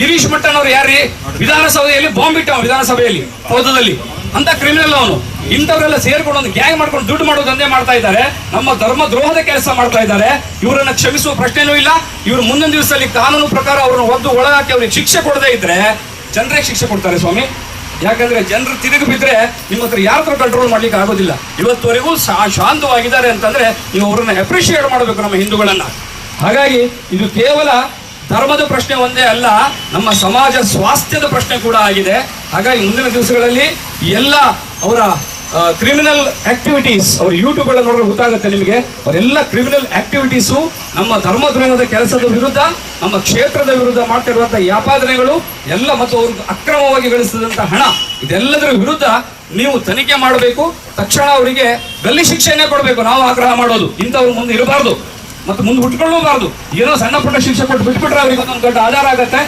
ಗಿರೀಶ್ ಮಟ್ಟಣ್ಣವ್ರು ಯಾರ್ರಿ? ವಿಧಾನಸಭೆಯಲ್ಲಿ ಬಾಂಬ್ ಇಟ್ಟವ ವಿಧಾನಸಭೆಯಲ್ಲಿ ಹೌದದಲ್ಲಿ ಅಂತ ಕ್ರಿಮಿನಲ್ ಅವನು. ಇಂಥವರೆಲ್ಲ ಸೇರ್ಕೊಂಡು ಒಂದು ಗ್ಯಾಂಗ್ ಮಾಡ್ಕೊಂಡು ದುಡ್ಡು ಮಾಡೋ ದಂಧೆ ಮಾಡ್ತಾ ಇದ್ದಾರೆ. ನಮ್ಮ ಧರ್ಮ ದ್ರೋಹದ ಕೆಲಸ ಮಾಡ್ತಾ ಇದ್ದಾರೆ. ಇವರನ್ನ ಕ್ಷಮಿಸುವ ಪ್ರಶ್ನೆನೂ ಇಲ್ಲ. ಇವರು ಮುಂದಿನ ದಿವಸದಲ್ಲಿ ಕಾನೂನು ಪ್ರಕಾರ ಅವ್ರನ್ನ ಒದ್ದು ಒಳಗಾಕಿ ಅವ್ರಿಗೆ ಶಿಕ್ಷೆ ಕೊಡದೇ ಇದ್ರೆ ಜನರೇ ಶಿಕ್ಷೆ ಕೊಡ್ತಾರೆ ಸ್ವಾಮಿ. ಯಾಕಂದ್ರೆ ಜನರು ತಿರುಗಿ ಬಿದ್ರೆ ನಿಮ್ಮ ಹತ್ರ ಯಾರ ಕಂಟ್ರೋಲ್ ಮಾಡ್ಲಿಕ್ಕೆ ಆಗೋದಿಲ್ಲ. ಇವತ್ತುವರೆಗೂ ಶಾಂತವಾಗಿದ್ದಾರೆ ಅಂತಂದ್ರೆ ನೀವು ಅವರನ್ನ ಅಪ್ರಿಷಿಯೇಟ್ ಮಾಡಬೇಕು ನಮ್ಮ ಹಿಂದೂಗಳನ್ನ. ಹಾಗಾಗಿ ಇದು ಕೇವಲ ಧರ್ಮದ ಪ್ರಶ್ನೆ ಒಂದೇ ಅಲ್ಲ, ನಮ್ಮ ಸಮಾಜ ಸ್ವಾಸ್ಥ್ಯದ ಪ್ರಶ್ನೆ ಕೂಡ ಆಗಿದೆ. ಹಾಗಾಗಿ ಮುಂದಿನ ದಿವಸಗಳಲ್ಲಿ ಎಲ್ಲ ಅವರ ಕ್ರಿಮಿನಲ್ ಆಕ್ಟಿವಿಟೀಸ್ ಅವ್ರ ಯೂಟ್ಯೂಬ್ ಎಲ್ಲ ನೋಡಿದ್ರೆ ಗೊತ್ತಾಗುತ್ತೆ ನಿಮಗೆ. ಅವರೆಲ್ಲ ಕ್ರಿಮಿನಲ್ ಆಕ್ಟಿವಿಟೀಸು ನಮ್ಮ ಧರ್ಮದ್ರೋಹದ ಕೆಲಸದ ವಿರುದ್ಧ, ನಮ್ಮ ಕ್ಷೇತ್ರದ ವಿರುದ್ಧ ಮಾಡ್ತಿರುವಂತಹ ಯಾಪಾದನೆಗಳು, ಎಲ್ಲ ಮತ್ತು ಅವ್ರಿಗೆ ಅಕ್ರಮವಾಗಿ ಗಳಿಸಿದಂಥ ಹಣ, ಇದೆಲ್ಲದರ ವಿರುದ್ಧ ನೀವು ತನಿಖೆ ಮಾಡಬೇಕು. ತಕ್ಷಣ ಅವರಿಗೆ ಗಲ್ಲಿ ಶಿಕ್ಷೆಯನ್ನೇ ಕೊಡಬೇಕು. ನಾವು ಆಗ್ರಹ ಮಾಡೋದು. ಇಂಥವ್ರ ಮುಂದೆ ಇರಬಾರ್ದು. ಮತ್ತು ಮುಂದೆ ಹುಟ್ಕೊಳ್ಳಬಾರ್ದು. ಏನೋ ಸಣ್ಣ ಪುಟ್ಟ ಶಿಕ್ಷೆ ಕೊಟ್ಟು ಬಿಟ್ಬಿಟ್ರೆ ಅವ್ರಿಗೆ ಒಂದೊಂದು ದೊಡ್ಡ ಆಧಾರ ಆಗತ್ತೆ.